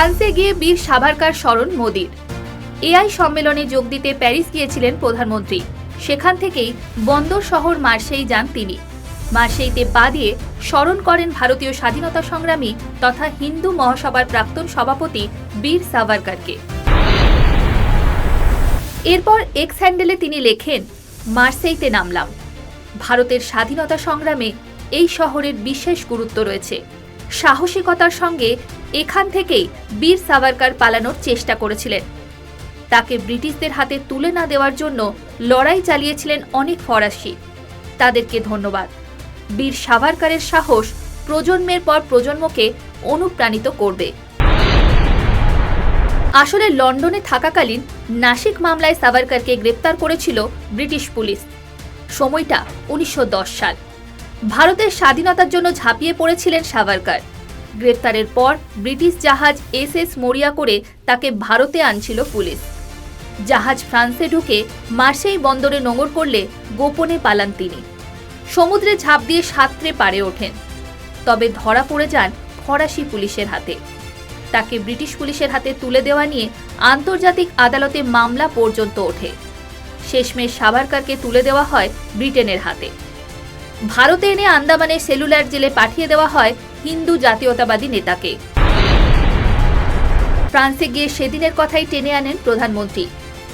ফ্রান্সে গিয়ে বীর সাভারকার স্মরণ মোদির। এআই সম্মেলনে যোগ দিতে প্যারিস গিয়েছিলেন প্রধানমন্ত্রী। সেখান থেকেই বন্দর শহর মার্সেই যান তিনি। মার্সেইতে পা দিয়ে স্মরণ করেন ভারতীয় স্বাধীনতা সংগ্রামী তথা হিন্দু মহাসভার প্রাক্তন সভাপতি বীর সাভারকারকে। এরপর এক্স হ্যান্ডেলে তিনি লেখেন মার্সেইতে নামলাম। ভারতের স্বাধীনতা সংগ্রামে এই শহরের বিশেষ গুরুত্ব রয়েছে। সাহসিকতার সঙ্গে এখান থেকেই বীর সাভারকার পালানোর চেষ্টা করেছিলেন। তাকে ব্রিটিশদের হাতে তুলে না দেওয়ার জন্য লড়াই চালিয়েছিলেন অনেক ফরাসি। তাদেরকে ধন্যবাদ। বীর সাভারকারের সাহস প্রজন্মের পর প্রজন্মকে অনুপ্রাণিত করবে। আসলে লন্ডনে থাকাকালীন নাসিক মামলায় সাভারকারকে গ্রেপ্তার করেছিল ব্রিটিশ পুলিশ। সময়টা উনিশশো দশ সাল। ভারতের স্বাধীনতার জন্য ঝাঁপিয়ে পড়েছিলেন সাভারকার। গ্রেপ্তারের পর ব্রিটিশ জাহাজ এস এস মরিয়া করে তাকে ভারতে আনছিল পুলিশ। জাহাজ ফ্রান্সে ঢুকে মার্সেই বন্দরে নোঙর করলে গোপনে পালান তিনি। সমুদ্রে ঝাঁপ দিয়ে সাঁতরে পারে ওঠেন। তবে ধরা পড়ে যান ফরাসি পুলিশের হাতে। তাকে ব্রিটিশ পুলিশের হাতে তুলে দেওয়া নিয়ে আন্তর্জাতিক আদালতে মামলা পর্যন্ত ওঠে। শেষমেশ সাভারকারকে তুলে দেওয়া হয় ব্রিটেনের হাতে। ভারতে এনে আন্দামানের সেলুলার জেলে পাঠিয়ে দেওয়া হয় হিন্দু জাতীয়তাবাদী নেতাকে। ফ্রান্সে গিয়ে সেদিনের কথাই টেনে আনেন প্রধানমন্ত্রী।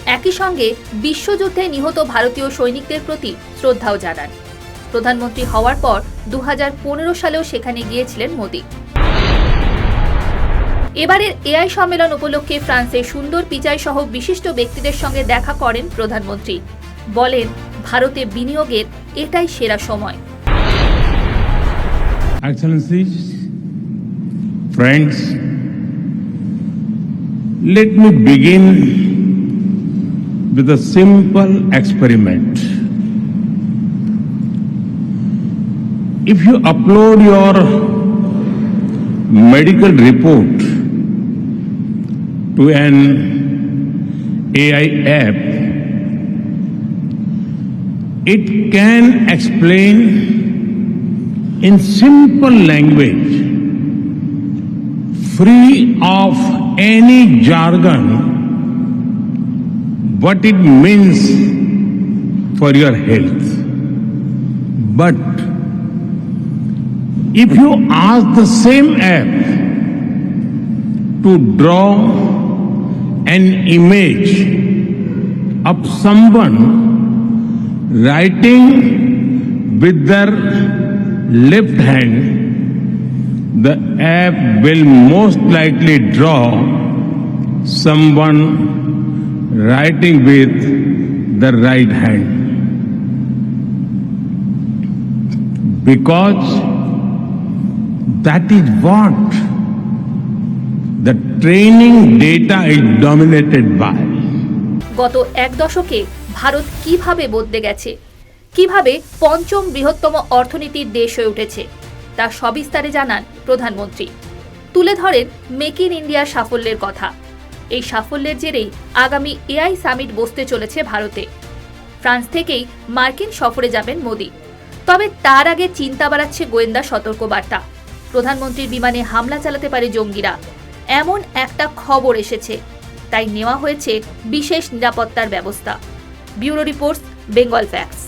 একই সঙ্গে বিশ্বযুদ্ধে নিহত ভারতীয় সৈনিকদের প্রতি শ্রদ্ধাও জানান। প্রধানমন্ত্রী হওয়ার পর দু হাজার পনেরো সালেও সেখানে গিয়েছিলেন মোদী। এবারের এআই সম্মেলন উপলক্ষে ফ্রান্সে সুন্দর পিচাই সহ বিশিষ্ট ব্যক্তিদের সঙ্গে দেখা করেন প্রধানমন্ত্রী। বলেন, ভারতে বিনিয়োগের এটাই সেরা সময়। Excellencies, friends, let me begin with a simple experiment. If you upload your medical report to an AI app, it can explain in simple language, free of any jargon, what it means for your health. But if you ask the same app to draw an image of someone writing with their left hand, the app will most likely draw someone writing with the right hand. Because that is what the training data is dominated by. গত এক দশকে ভারত কীভাবে বদলে গেছে কীভাবে পঞ্চম বৃহত্তম অর্থনীতির দেশ হয়ে উঠেছে, তা সবিস্তারে জানান প্রধানমন্ত্রী। তুলে ধরেন মেক ইন ইন্ডিয়ার সাফল্যের কথা। এই সাফল্যের জেরেই আগামী এআই সামিট বসতে চলেছে ভারতে। ফ্রান্স থেকেই মার্কিন সফরে যাবেন মোদি। তবে তার আগে চিন্তা বাড়াচ্ছে গোয়েন্দা সতর্কবার্তা। প্রধানমন্ত্রীর বিমানে হামলা চালাতে পারে জঙ্গিরা। এমন একটা খবর এসেছে। তাই নেওয়া হয়েছে বিশেষ নিরাপত্তার ব্যবস্থা। Bureau reports, Bengal fax